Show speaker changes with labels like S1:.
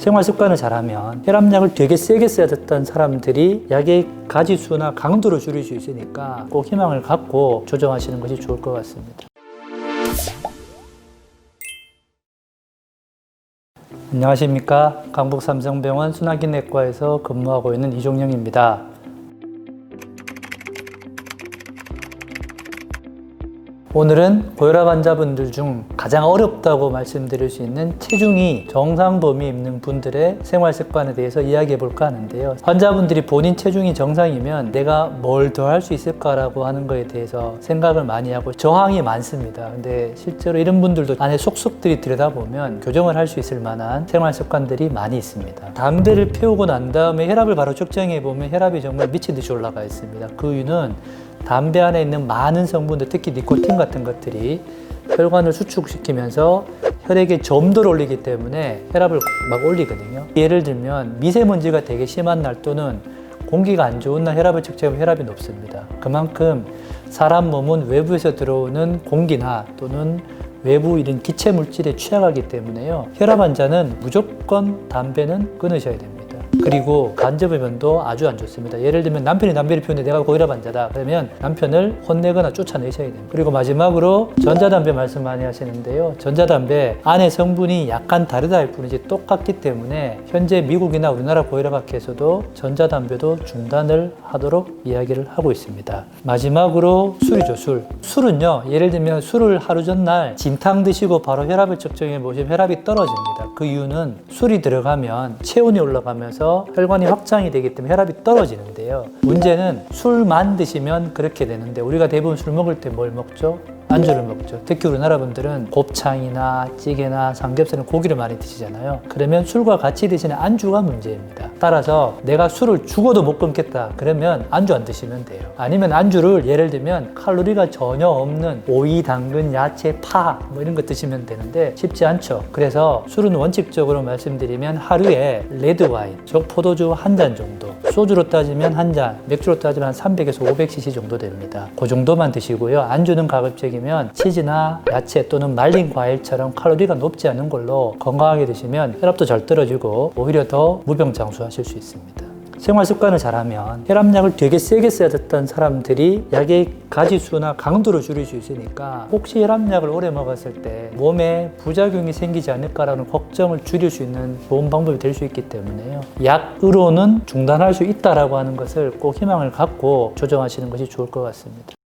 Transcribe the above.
S1: 생활 습관을 잘하면 혈압약을 되게 세게 써야 됐던 사람들이 약의 가지수나 강도를 줄일 수 있으니까 꼭 희망을 갖고 조정하시는 것이 좋을 것 같습니다. 안녕하십니까. 강북 삼성병원 순환기내과에서 근무하고 있는 이종영입니다. 오늘은 고혈압 환자분들 중 가장 어렵다고 말씀드릴 수 있는 체중이 정상 범위 있는 분들의 생활 습관에 대해서 이야기해 볼까 하는데요. 환자분들이 본인 체중이 정상이면 내가 뭘 더 할 수 있을까라고 하는 거에 대해서 생각을 많이 하고 저항이 많습니다. 근데 실제로 이런 분들도 안에 속속들이 들여다보면 교정을 할 수 있을 만한 생활 습관들이 많이 있습니다. 담배를 피우고 난 다음에 혈압을 바로 측정해 보면 혈압이 정말 미친 듯이 올라가 있습니다. 그 이유는 담배 안에 있는 많은 성분들, 특히 니코틴 같은 것들이 혈관을 수축시키면서 혈액의 점도를 올리기 때문에 혈압을 막 올리거든요. 예를 들면 미세먼지가 되게 심한 날 또는 공기가 안 좋은 날 혈압을 측정하면 혈압이 높습니다. 그만큼 사람 몸은 외부에서 들어오는 공기나 또는 외부 이런 기체 물질에 취약하기 때문에요. 혈압 환자는 무조건 담배는 끊으셔야 됩니다. 그리고 간접의변도 아주 안 좋습니다. 예를 들면 남편이 담배를 피우는데 내가 고혈압 환자다. 그러면 남편을 혼내거나 쫓아내셔야 됩니다. 그리고 마지막으로 전자담배 말씀 많이 하시는데요. 전자담배 안에 성분이 약간 다르다 할 뿐이지 똑같기 때문에 현재 미국이나 우리나라 고혈압학회에서도 전자담배도 중단을 하도록 이야기를 하고 있습니다. 마지막으로 술이죠, 술. 술은요, 예를 들면 술을 하루 전날 진탕 드시고 바로 혈압을 측정해 보시면 혈압이 떨어집니다. 그 이유는 술이 들어가면 체온이 올라가면서 혈관이 확장이 되기 때문에 혈압이 떨어지는데요. 문제는 술만 드시면 그렇게 되는데 우리가 대부분 술 먹을 때 뭘 먹죠? 안주를 먹죠. 특히 우리나라 분들은 곱창이나 찌개나 삼겹살은 고기를 많이 드시잖아요. 그러면 술과 같이 드시는 안주가 문제입니다. 따라서 내가 술을 죽어도 못 끊겠다. 그러면 안주 안 드시면 돼요. 아니면 안주를 예를 들면 칼로리가 전혀 없는 오이, 당근, 야채, 파 뭐 이런 거 드시면 되는데 쉽지 않죠. 그래서 술은 원칙적으로 말씀드리면 하루에 레드 와인, 즉 포도주 한 잔 정도, 소주로 따지면 한 잔, 맥주로 따지면 한 300에서 500cc 정도 됩니다. 그 정도만 드시고요. 안주는 가급적이면 치즈나 야채 또는 말린 과일처럼 칼로리가 높지 않은 걸로 건강하게 드시면 혈압도 잘 떨어지고 오히려 더 무병장수하실 수 있습니다. 생활 습관을 잘하면 혈압약을 되게 세게 써야 됐던 사람들이 약의 가지수나 강도를 줄일 수 있으니까 혹시 혈압약을 오래 먹었을 때 몸에 부작용이 생기지 않을까라는 걱정을 줄일 수 있는 좋은 방법이 될 수 있기 때문에요. 약으로는 중단할 수 있다라고 하는 것을 꼭 희망을 갖고 조정하시는 것이 좋을 것 같습니다.